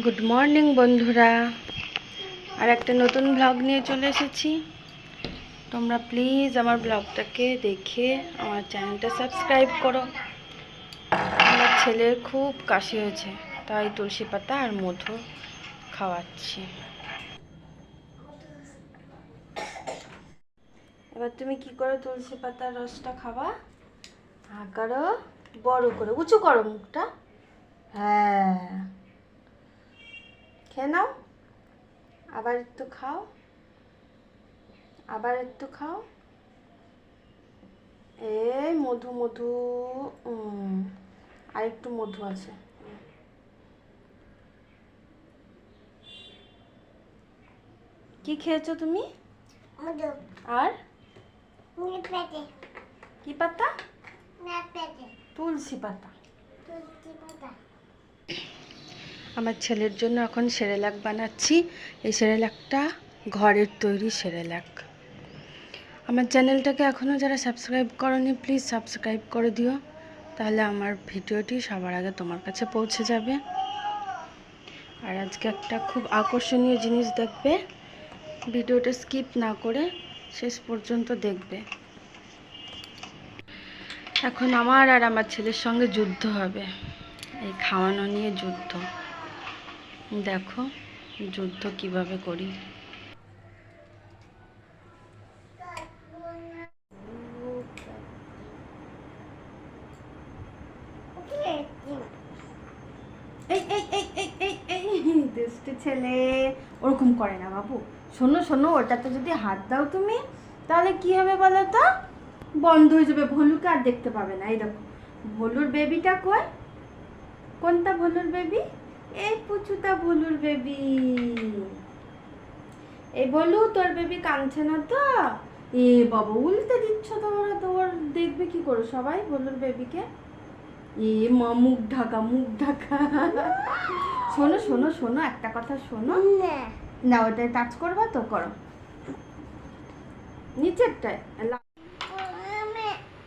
Good morning বন্ধুরা। আর একটা নতুন ব্লগ নিয়ে চলে এসেছি। তোমরা প্লিজ আমার ব্লগটাকে দেখে আমার চ্যানেলটা সাবস্ক্রাইব করো। আমার ছেলের খুব কাশি হয়েছে, তাই তুলসী পাতা আর মধু খাওয়াচ্ছি। এবার তুমি কি করে তুলসী পাতার রসটা খাবা? হা করো, বড় করে, উঁচু করো মুখটা। হ্যাঁ। খেয়ে নাও আবার একটু খাও। আবার একটু খাও। এই মধু মধু আর একটু মধু আছে। কি খেয়েছো তুমি? আর? কি পাতা? তুলসী পাতা। তুলসী পাতা। আমার ছেলের জন্য এখন সেরেলাক বানাচ্ছি। এই সেরেলাকটা ঘরের তৈরি সেরেলাক। আমার চ্যানেলটাকে এখনও যারা সাবস্ক্রাইব করনি, প্লিজ সাবস্ক্রাইব করে দিও। তাহলে আমার ভিডিওটি সবার আগে তোমার কাছে পৌঁছে যাবে। আর আজকে একটা খুব আকর্ষণীয় জিনিস দেখবে। ভিডিওটা স্কিপ না করে শেষ পর্যন্ত দেখবে। এখন আমার আর আমার ছেলের সঙ্গে যুদ্ধ হবে। এই খাওয়ানো নিয়ে যুদ্ধ। দেখো, যুদ্ধ কীভাবে করি। দুষ্টু ছেলে, ওরকম করে না বাবু। শোনো শোনো, ওটাতে যদি হাত দাও তুমি, তাহলে কি হবে বলো তো? বন্ধ হয়ে যাবে, ভলুকে আর দেখতে পাবে না। এই দেখো, ভলুর বেবিটা কই? কোনটা ভলুর বেবি এই পুচুটা ভলুর বেবি। এই বলু তোর বেবি কাঁদছে না তো? এ বাবা উল্টে দিচ্ছ তোমরা তোর দেখবে কি করো সবাই বলুর বেবিকে? এ মা মুখ ঢাকা মুখ ঢাকা। শোনো শোনো শোনো একটা কথা শোনো। না। ওটায় টাচ করবা তো করো। নিচেরটায়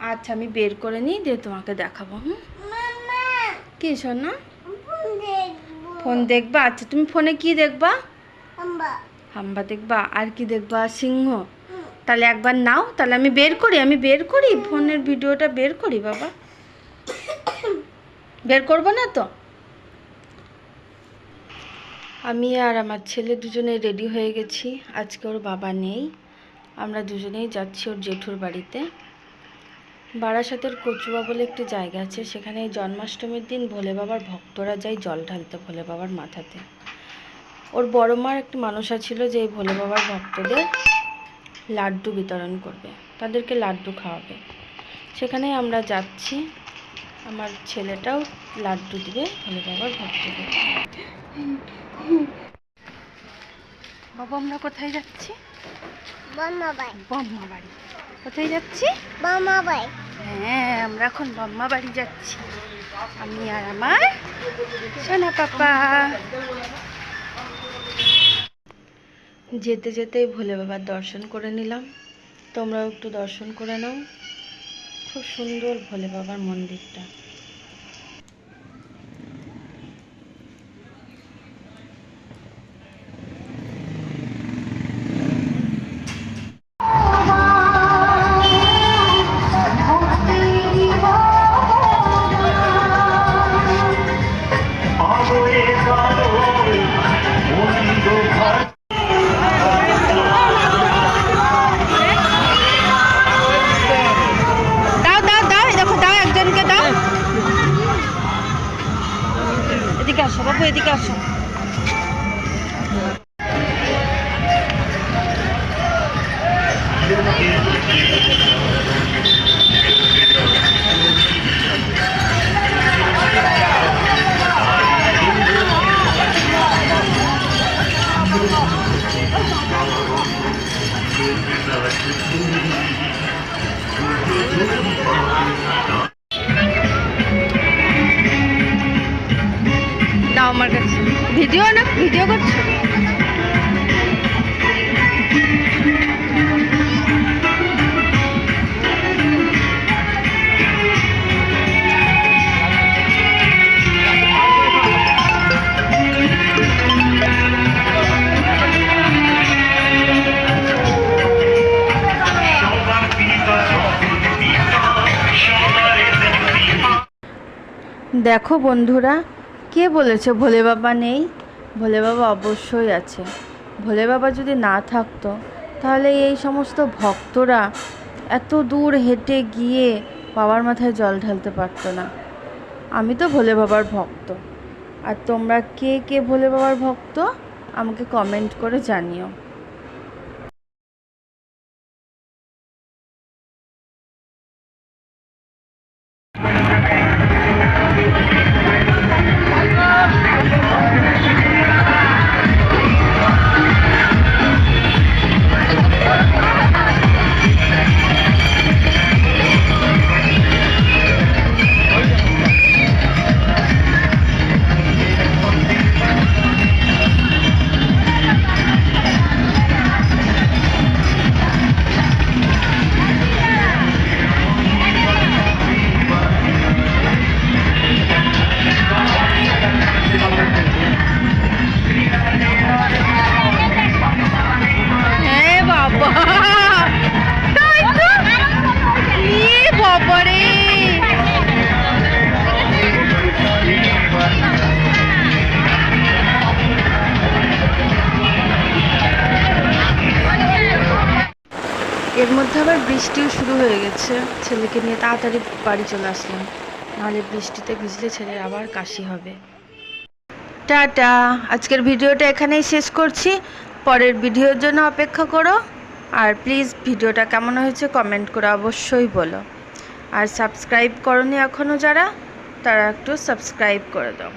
আচ্ছা আমি বের করে নিই দিয়ে তোমাকে দেখাবো হুম? কি শোনো? ফোন দেখবা? আচ্ছা তুমি ফোনে কি দেখবা? হাম্বা। দেখবা? আর কি দেখবা? সিংহ। তাহলে একবার নাও তাহলে আমি বের করি আমি বের করি? ফোনের ভিডিওটা বের করি বাবা। বের করব না তো? আমি আর আমার ছেলে দুজনে রেডি হয়ে গেছি। আজকে ওর বাবা নেই। আমরা দুজনেই যাচ্ছি ওর জেঠুর বাড়িতে। বারাসাতের কচুয়া বলে একটি জায়গা আছে সেখানে জন্মাষ্টমীর দিন ভোলে বাবার ভক্তরা যায় জল ঢালতে ভোলে বাবার মাথাতে। ওর বড় মার একটি মানসা ছিল যে এই ভোলে বাবার ভক্তদের লাড্ডু বিতরণ করবে তাদেরকে লাড্ডু খাওয়াবে। সেখানে আমরা যাচ্ছি আমার ছেলেটাও লাড্ডু দিবে ভোলে বাবার ভক্তদের। বাবা আমরা কোথায় যাচ্ছি? বাড়ি কোথায় যাচ্ছি? বাই হ্যাঁ আমরা এখন বাম্মা বাড়ি যাচ্ছি। আমি আর আমার সোনা পাপা। যেতে যেতেই ভোলে বাবার দর্শন করে নিলাম। তোমরাও একটু দর্শন করে নাও। খুব সুন্দর ভোলে বাবার মন্দিরটা। poética son. ভিডিও না ভিডিও করছ? দেখো বন্ধুরা কে বলেছে ভোলে বাবা নেই? ভোলে বাবা অবশ্যই আছে। ভোলে বাবা যদি না থাকতো, তাহলে এই সমস্ত ভক্তরা এত দূর হেঁটে গিয়ে বাবার মাথায় জল ঢালতে পারতো না। আমি তো ভোলে বাবার ভক্ত। আর তোমরা কে কে ভোলে বাবার ভক্ত? আমাকে কমেন্ট করে জানিও। মধ্যে আবার বৃষ্টিও শুরু হয়ে গেছে। ছেলেকে নিয়ে তাড়াতাড়ি বাড়ি চলে আসলাম। নাহলে বৃষ্টিতে ভিজলে ছেলের আবার কাশি হবে। টাটা। আজকের ভিডিওটা এখানেই শেষ করছি। পরের ভিডিওর জন্য অপেক্ষা করো। আর প্লিজ ভিডিওটা কেমন হয়েছে কমেন্ট করে অবশ্যই বলো। আর সাবস্ক্রাইব করনি এখনও যারা, তারা একটু সাবস্ক্রাইব করে দাও।